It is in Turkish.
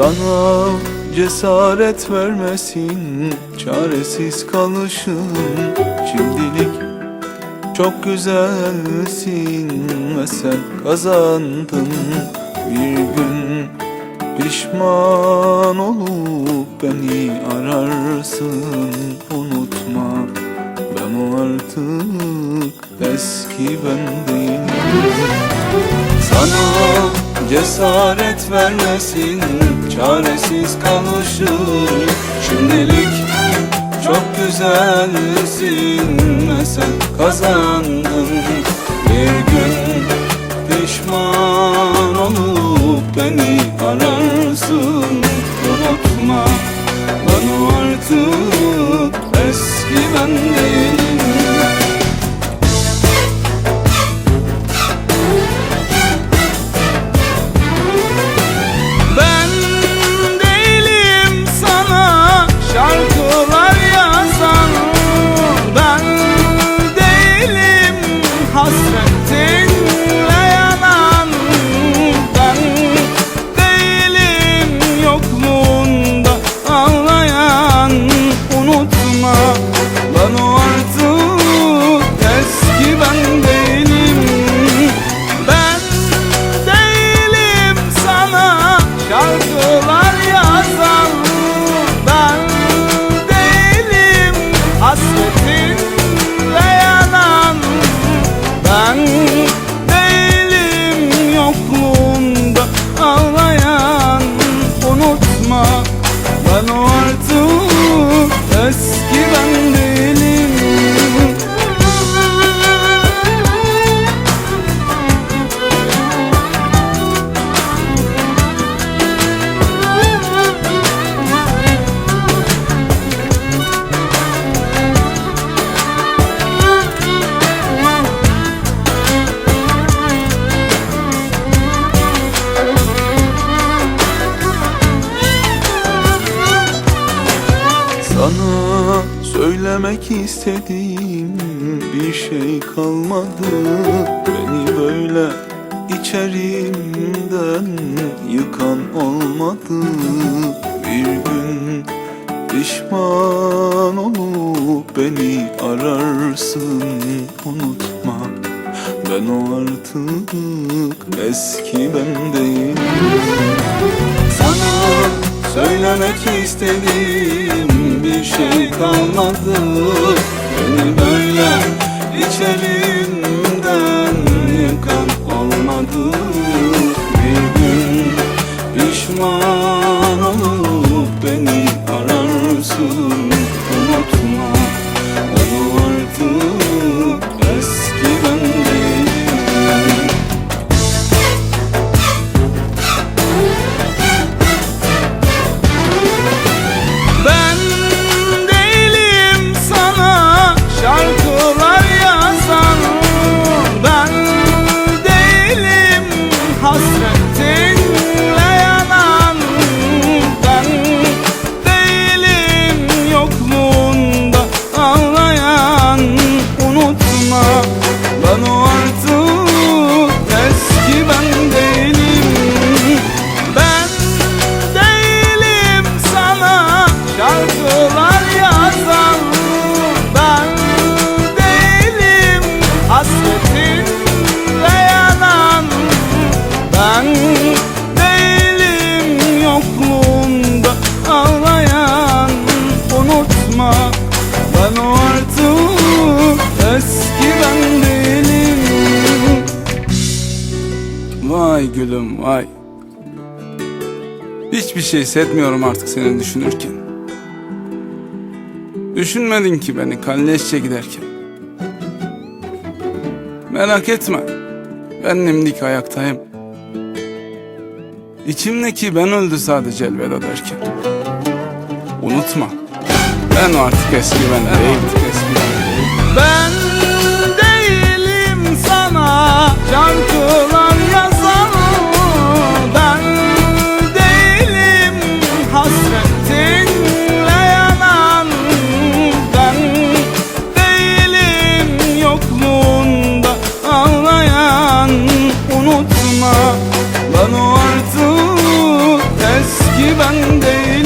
Sana cesaret vermesin Çaresiz kalışım Şimdilik çok güzelsin Ve sen kazandın. Bir gün pişman olup beni ararsın. Unutma ben artık eski ben değilim. Sana cesaret vermesin Çaresiz kalışım Şimdilik çok güzelsin. Sen kazandın. Bir gün pişman olup beni ararsın söylemek istediğim bir şey kalmadı. Beni böyle içerimden yıkan olmadı. Bir gün pişman olup beni ararsın Unutma. Ben o artık eski ben değilim. Sana söylemek istediğim bir şey kalmadı. Beni böyle içerimden Ben değilim yokluğunda ağlayan Unutma ben o artık eski ben değilim Vay gülüm vay Hiçbir şey hissetmiyorum artık seni düşünürken. Düşünmedin ki beni kalleşçe giderken. Merak etme, ben dimdik ayaktayım. İçimdeki ben öldü sadece elveda derken. Unutma, ben artık eski ben değilim. Ben değilim sana şarkılar yazan Ben değilim hasretinle yanan Ben değilim yokluğunda ağlayan Unutma ben o ben değil